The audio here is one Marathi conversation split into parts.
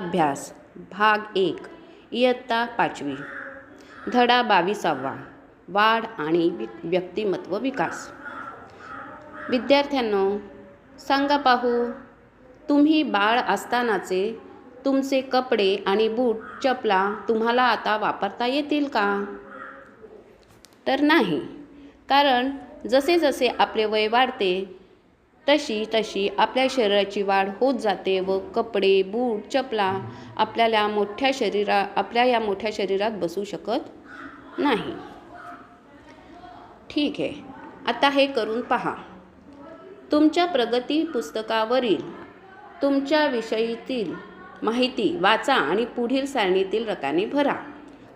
अभ्यास भाग एक इयत्ता पाचवी. धडा बावीसावा वाढ आणि व्यक्तिमत्व विकास. विद्यार्थ्यांनो सांगा पाहू तुम्ही बाळ असतानाचे तुमचे कपडे आणि बूट चपला तुम्हाला आता वापरता येतील का? तर नाही कारण जसे जसे आपले वय वाढते तशी तशी आपल्या शरीराची वाढ होत जाते व कपडे बूट चपला आपल्याला मोठ्या शरीरा आपल्या या मोठ्या शरीरात बसू शकत नाही. ठीक आहे. आता हे करून पहा. तुमच्या प्रगती पुस्तकावरील तुमच्या विषयीतील माहिती वाचा आणि पुढील सारणीतील रकाने भरा.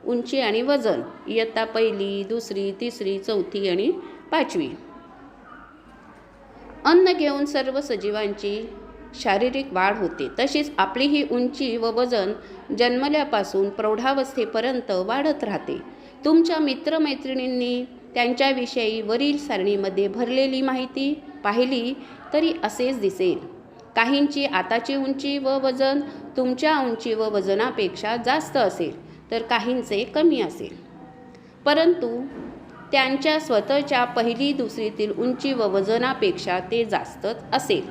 उंची आणि वजन इयत्ता पहिली दुसरी तिसरी चौथी आणि पाचवी. अन्न घेऊन सर्व सजीवांची शारीरिक वाढ होते. तशीच आपली ही उंची व वजन जन्मल्यापासून प्रौढावस्थेपर्यंत वाढत राहते. तुमच्या मित्रमैत्रिणींनी त्यांच्याविषयी वरील सारणीमध्ये भरलेली माहिती पाहिली तरी असेच दिसेल. काहींची आताची उंची व वजन तुमच्या उंची व वजनापेक्षा जास्त असेल तर काहींचे कमी असेल. परंतु त्यांच्या स्वतःच्या पहिली दुसरीतील उंची व वजनापेक्षा ते जास्तच असेल.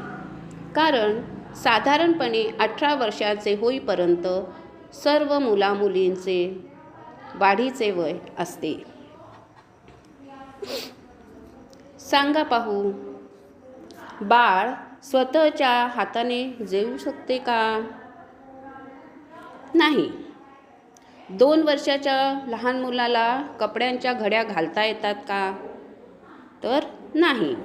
कारण साधारणपणे अठरा वर्षाचे होईपर्यंत सर्व मुलामुलींचे वाढीचे वय असते. सांगा पाहू. बाळ स्वतःच्या हाताने जेवू शकते का? नाही. दोन वर्षाच्या लहान मुलाला कपड्यांच्या घड्या घालता येतात का? तर नाही.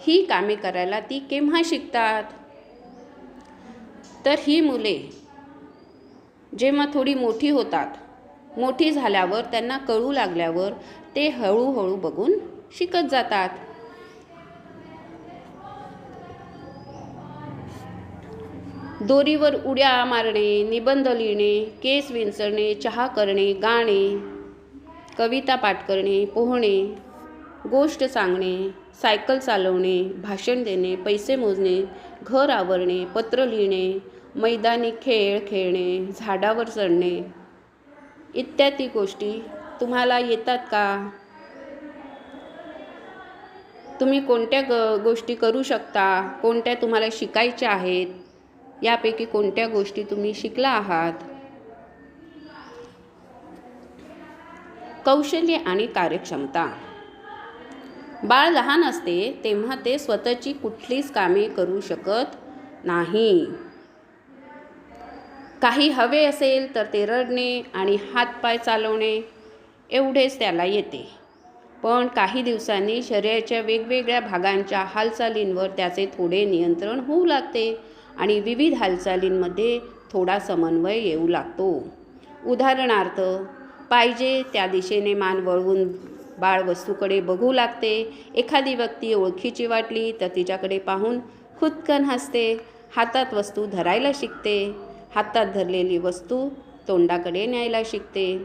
ही कामे करायला ती केव्हा शिकतात? तर ही मुले जेव्हा थोडी मोठी होतात मोठी झाल्यावर त्यांना कळू लागल्यावर ते हळूहळू बघून शिकत जातात. दोरीवर उड्या मारणे निबंध लिहिणे केस विंचरणे चहा करणे गाणे कविता पाठ करणे पोहणे गोष्ट सांगणे सायकल चालवणे भाषण देणे पैसे मोजणे घर आवरणे पत्र लिहिणे मैदानी खेळ खेळणे झाडावर चढणे इत्यादी गोष्टी तुम्हाला येतात का? तुम्ही कोणत्या ग गोष्टी करू शकता? कोणत्या तुम्हाला शिकायच्या आहेत? यापैकी कोणत्या गोष्टी तुम्ही शिकला आहात? कौशल्य आणि कार्यक्षमता. बाळ लहान असते तेव्हा ते स्वतःची कुठलीच कामे करू शकत नाही. काही हवे असेल तर ते रडणे आणि हातपाय चालवणे एवढेच त्याला येते. पण काही दिवसांनी शरीराच्या वेगवेगळ्या भागांच्या हालचालींवर त्याचे थोडे नियंत्रण होऊ लागते. आणि विविध हालचालींमध्ये थोडा समन्वय येऊ लागतो. उदाहरणार्थ पाहिजे त्या दिशेने मान वळवून बाळ वस्तूकडे बघू लागते. एखादी व्यक्ती ओळखीची वाटली तर तिच्याकडे पाहून खुदकन हसते. हातात वस्तू धरायला शिकते. हातात धरलेली वस्तू तोंडाकडे न्यायला शिकते.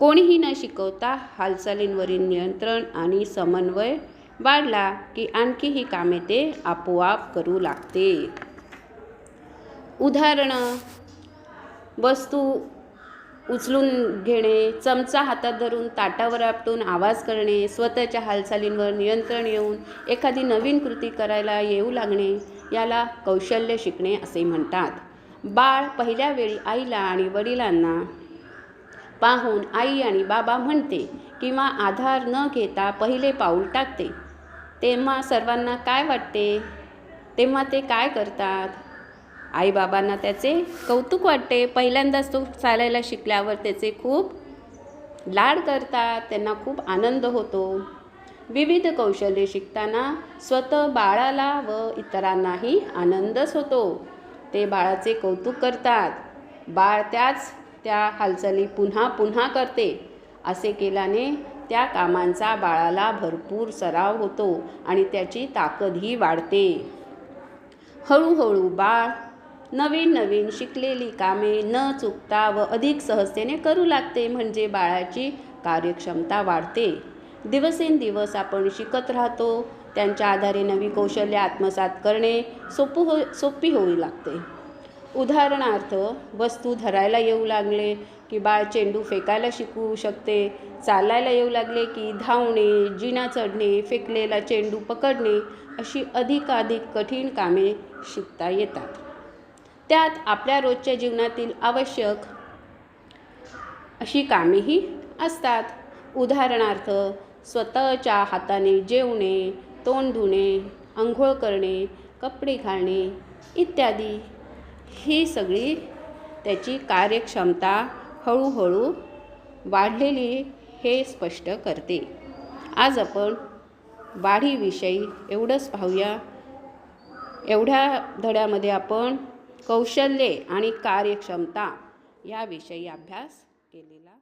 कोणीही न शिकवता हालचालींवरील नियंत्रण आणि समन्वय वाढला की आणखी ही कामे ते आपोआप करू लागते. उदाहरणं वस्तू उचलून घेणे चमचा हातात धरून ताटावर आपटून आवाज करणे स्वतःच्या हालचालींवर नियंत्रण येऊन एखादी नवीन कृती करायला येऊ लागणे याला कौशल्य शिकणे असे म्हणतात. बाळ पहिल्या वेळी आईला आणि वडिलांना पाहून आई आणि बाबा म्हणते किंवा आधार न घेता पहिले पाऊल टाकते. तेव्हा सर्वांना काय वाटते? तेव्हा ते काय करतात? आईबाबांना त्याचे कौतुक वाटते. पहिल्यांदाच तो चालायला शिकल्यावर त्याचे खूप लाड करतात त्यांना खूप आनंद होतो. विविध कौशल्ये शिकताना स्वतः बाळाला व इतरांनाही आनंदच होतो. ते बाळाचे कौतुक करतात. बाळ त्याच त्या हालचाली पुन्हा पुन्हा करते. असे केल्याने त्या कामांचा बाळाला भरपूर सराव होतो आणि त्याची ताकदही वाढते. हळूहळू बाळ नवीन नवीन शिकलेली कामे न चुकता व अधिक सहजतेने करू लागते म्हणजे बाळाची कार्यक्षमता वाढते. दिवसेंदिवस आपण शिकत राहतो त्यांच्या आधारे नवी कौशल्य आत्मसात करणे सोपं हो सोपी होऊ लागते. उदाहरणार्थ वस्तू धरायला येऊ लागले की बाळ चेंडू फेकायला शिकू शकते चालायला येऊ लागले की धावणे जिना चढणे फेकलेला चेंडू पकडणे अशी अधिकाधिक कठीण कामे शिकता येतात. त्यात आपल्या रोजच्या जीवनातील आवश्यक अशी कामेही असतात. उदाहरणार्थ स्वतःच्या हाताने जेवणे तोंड धुणे आंघोळ करणे कपडे घालणे इत्यादी. ही सगळी त्याची कार्यक्षमता हळूहळू वाढलेली हे स्पष्ट करते. आज आपण वाढीविषयी एवढंच पाहूया. एवढ्या धड्यामध्ये आपण कौशल्ये आणि कार्यक्षमता याविषयी अभ्यास केलेला